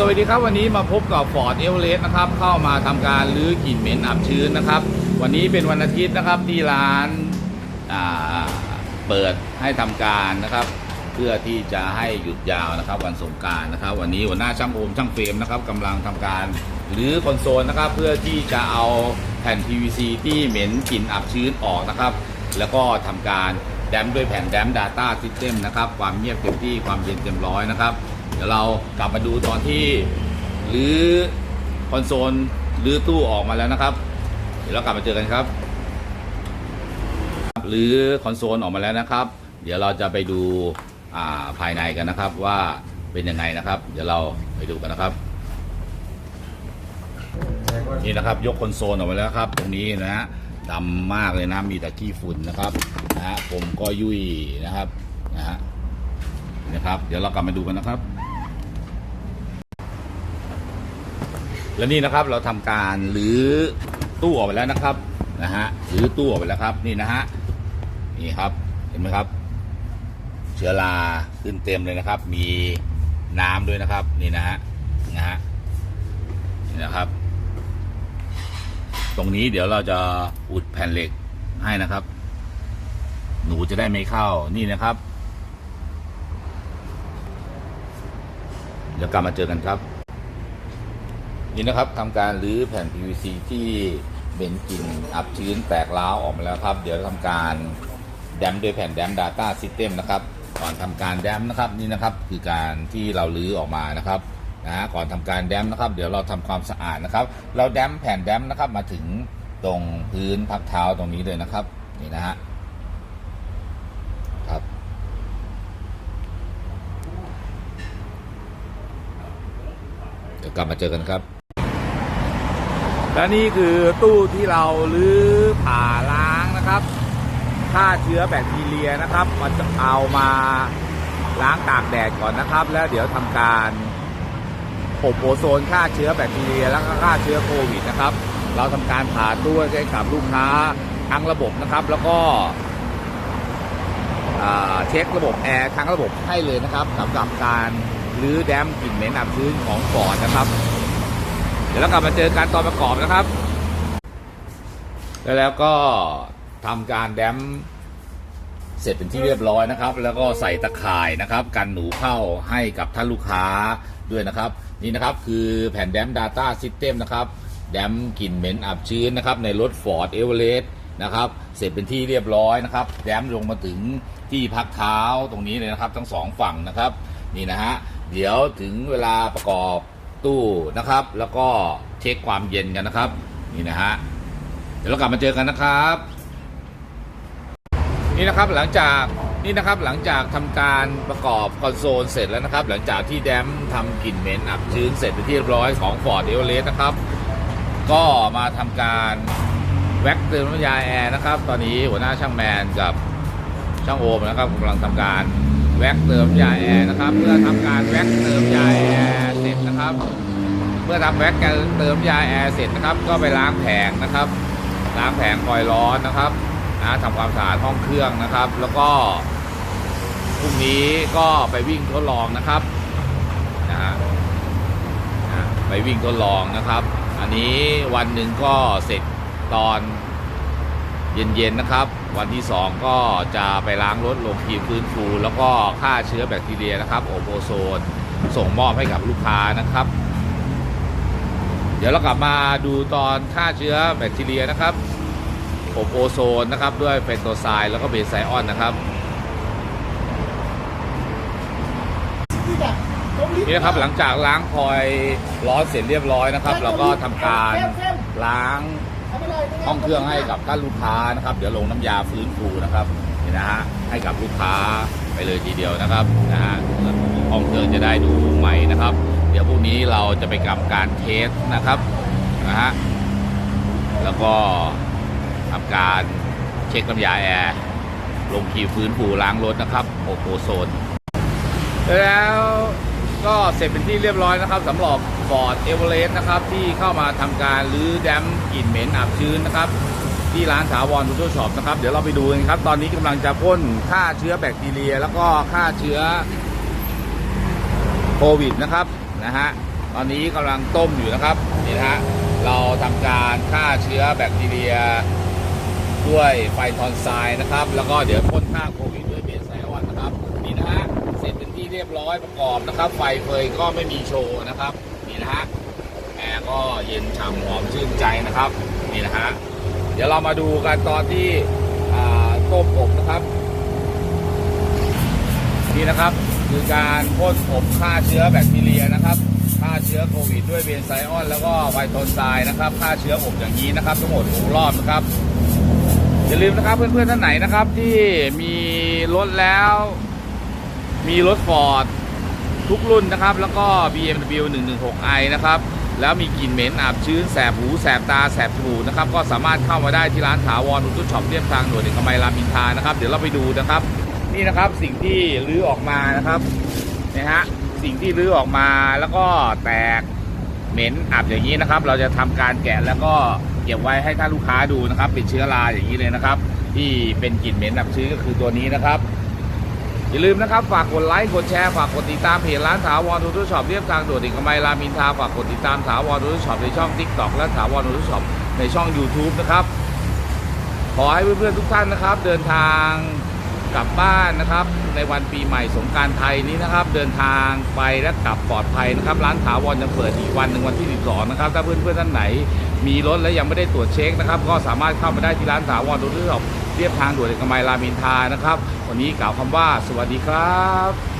สวัสดีครับวันนี้มาพบกับ Ford e v e r e s t นะครับเข้ามาทำการรื้อกลิ่นเหม็นอับชื้นนะครับ วันนี้เป็นวันอาทิตย์นะครับที่ร้านาเปิดให้ทำการนะครับ เพื่อที่จะให้หยุดยาวนะครับวันสงการนะครับ วันนี้หัวหน้าช่างโอมช่างเฟรมนะครับกำลังทำการรื้อคอนโซลนะครับ เพื่อที่จะเอาแผ่น PVC ที่เหม็นกลิ่นอับชื้นออกนะครับ แล้วก็ทำการแดมด้วยแผ่นแดม Data System นะครับความเงียบเต็มที่ความเย็นเต็มร้อยนะครับ เดี๋ยวเรากลับมาดูตอนที่หรือคอนโซลหรือตู้ออกมาแล้วนะครับ เดี๋ยวเรากลับมาเจอกันครับ หรือคอนโซลออกมาแล้วนะครับ เดี๋ยวเราจะไปดูาภายในกันนะครับว่าเป็นยังไงนะครับ เดี๋ยวเราไปดูกันนะครับนี่นะครับยกคอนโซลออกมาแล้วครับ ตรงนี้นะฮะดำมากเลยนะมีแต่ขี้ฝุ่นนะครับนะฮะผมก็ยุ่ยนะครับนะฮะ นะครับ เดี๋ยวเรากลับมาดูกันนะครับ และนี่นะครับเราทำการหรือตู้ออกไปแล้วนะครับนะฮะหรือตู้ออกไปแล้วครับนี่นะฮะนี่ครับเห็นไหมครับ เชื้อราขึ้นเต็มเลยนะครับ มีน้ำด้วยนะครับ นี่นะฮะนะฮะนี่นะครับ ตรงนี้เดี๋ยวเราจะอุดแผ่นเหล็กให้นะครับ หนูจะได้ไม่เข้านี่นะครับ เดี๋ยวกลับมาเจอกันครับ นี่นะครับทำการรื้อแผ่น PVC ที่เป็นกลิ่นอับชื้นแตกร้าวออกมาแล้วครับ เดี๋ยวทำการแดมด้วยแผ่นแดม Data System นะครับ ก่อนทำการแดมนะครับนี่นะครับคือการที่เรารื้อออกมานะครับนะก่อนทำการแดมนะครับ เดี๋ยวเราทำความสะอาดนะครับ เราแดมแผ่นแดมนะครับมาถึงตรงพื้นพักเท้าตรงนี้เลยนะครับนี่นะฮะครับ กลับมาเจอกันครับ และนี่คือตู้ที่เราลื้อผ่าล้างนะครับฆ่าเชื้อแบคทีเรียนะครับมันจะเอามาล้างตากแดดก่อนนะครับ แล้วเดี๋ยวทำการอบโอโซนฆ่าเชื้อแบคทีเรียแล้วก็ฆ่าเชื้อโควิดนะครับ เราทำการผ่าตู้ให้กับลูกค้าทั้งระบบนะครับ แล้วก็เช็คระบบแอร์ทั้งระบบให้เลยนะครับสำหรับการ หรือแดมกลิ่นเหม็นอับชื้นของฟอร์ดนะครับ เดี๋ยวเรากลับมาเจอกันตอนประกอบนะครับ แล้วก็ทำการแดมเสร็จเป็นที่เรียบร้อยนะครับ แล้วก็ใส่ตะข่ายนะครับ กันหนูเข้าให้กับท่านลูกค้าด้วยนะครับ นี่นะครับคือแผ่นแดม Data System นะครับแดมกลิ่นเหม็นอับชื้นนะครับ ในรถ Ford Everest นะครับเสร็จเป็นที่เรียบร้อยนะครับ แดมลงมาถึงที่พักเท้าตรงนี้เลยนะครับ ทั้งสองฝั่งนะครับ นี่นะฮะ เดี๋ยวถึงเวลาประกอบตู้นะครับ แล้วก็เช็คความเย็นกันนะครับ นี่นะฮะเดี๋ยวเรากลับมาเจอกันนะครับ นี่นะครับหลังจากนี่นะครับหลังจากทำการประกอบคอนโซลเสร็จแล้วนะครับ หลังจากที่แดมทำกลิ่นเหม็นอับชื้นเสร็จเป็นที่เรียบร้อยของ Ford e v e r e s t นะครับ ก็มาทำการแว็กเติมน้ำยาแอร์นะครับ ตอนนี้หัวหน้าช่างแมนกับช่างโอมนะครับกำลังทำการ แว็กเติมยาแอร์นะครับเพื่อทำการแว็กเติมยาแอร์เสร็จนะครับ เมื่อทำแว็กเติมยาแอร์เสร็จนะครับ ก็ไปล้างแผงนะครับ ล้างแผงคอยล์ร้อนนะครับนะทำความสะอาดห้องเครื่องนะครับ แล้วก็พรุ่งนี้ก็ไปวิ่งทดลองนะครับนะนะไปวิ่งทดลองนะครับ อันนี้วันหนึ่งก็เสร็จตอน เย็นๆนะครับ วันที่ 2 ก็จะไปล้างรถลงครีมฟื้นฟู แล้วก็ฆ่าเชื้อแบคทีเรียนะครับโอโบโซน ส่งมอบให้กับลูกค้านะครับ เดี๋ยวเรากลับมาดูตอนฆ่าเชื้อแบคทีเรียนะครับอบโอโซนนะครับด้วยเฟนโตไซด์แล้วก็เบสไซออนนะครับนี่นะครับหลังจากล้างคอยร้อนเสร็จเรียบร้อยนะครับ เราก็ทำการล้าง ห้องเครื่องให้กับท่านลูกค้านะครับ เดี๋ยวลงน้ำยาฟื้นฟูนะครับนี่นะฮะให้กับลูกค้าไปเลยทีเดียวนะครับนะฮะห้องเครื่องจะได้ดูใหม่นะครับ เดี๋ยวพรุ่งนี้เราจะไปกำการเทสนะครับนะฮะแล้วก็ทำการเช็คน้ำยาแอร์ลงคีย์ฟื้นฟูล้างรถนะครับโอโคโซนแล้ว ก็เสร็จเป็นที่เรียบร้อยนะครับสำหรับ Ford e v e r e s t นะครับที่เข้ามาทำการรื้อแดมกลิ่นเหม็นอับชื้นนะครับ ที่ร้านถาวรทูโตช็อปนะครับเดี๋ยวเราไปดูกันครับ ตอนนี้กำลังจะพ่นฆ่าเชื้อแบคทีเรีย แล้วก็ฆ่าเชื้อโควิดนะครับนะฮะตอนนี้กำลังต้มอยู่นะครับนี่นะฮะเราทำการฆ่าเชื้อแบคทีเรีย ด้วยไฟทอนไซน์นะครับ แล้วก็เดี๋ยวพ่นฆ่าโควิด เรียบร้อยประกอบนะครับ ไฟเฟยก็ไม่มีโชว์นะครับ นี่นะฮะแอร์ก็เย็นฉ่ำหอมชื่นใจนะครับ นี่นะฮะเดี๋ยวเรามาดูกันตอนที่ต้มอบนะครับ นี่นะครับคือการพ่นอบฆ่าเชื้อแบคทีเรียนะครับฆ่าเชื้อโควิดด้วยเบนไซออน แล้วก็ไวโทนไซน์นะครับฆ่าเชื้ออบอย่างนี้นะครับทั้งหมดหกรอบนะครับอย่าลืมนะครับเพื่อนๆท่านไหนนะครับที่มีรถแล้ว มีรถฟอร์ดทุกรุ่นนะครับ แล้วก็ BMW 116i นะครับ แล้วมีกลิ่นเหม็นอับชื้นแสบหูแสบตาแสบจมูกนะครับ ก็สามารถเข้ามาได้ที่ร้านถาวรอุตุช็อปเรียบทางด่วนเอกมัยรามอินทานะครับ เดี๋ยวเราไปดูนะครับ นี่นะครับสิ่งที่รื้อออกมานะครับนะฮะสิ่งที่รื้อออกมาแล้วก็แตกเหม็นอับอย่างนี้นะครับ เราจะทำการแกะแล้วก็เก็บไว้ให้ท่านลูกค้าดูนะครับเป็นเชื้อราอย่างนี้เลยนะครับ ที่เป็นกลิ่นเหม็นอับชื้นก็คือตัวนี้นะครับ อย่าลืมนะครับ ฝากกดไลค์กดแชร์ฝากกดติดตามเพจร้านถาวรดูทุช็อปเรียบทางด่วนเอกมัยรามินทาฝากกดติดตามถาวรดูทุช็อปในช่อง Tik t o k และถาวรดูทุช็อปในช่อง YouTube นะครับ ขอให้เพื่อนๆทุกท่านนะครับ เดินทางกลับบ้านนะครับ ในวันปีใหม่สงกรารไทยนี้นะครับ เดินทางไปและกลับปลอดภัยนะครับ ร้านถาวรยังเปิดอีกวันหนึ่งวันที่ 12 นะครับ ถ้าเพื่อนๆท่านไหน มีรถและยังไม่ได้ตรวจเช็คนะครับ ก็สามารถเข้ามาได้ที่ร้านถาวรดูทุช็อป เรียบทางด่วนเอกมัยรามอินทานะครับ วันนี้กล่าวคำว่าสวัสดีครับ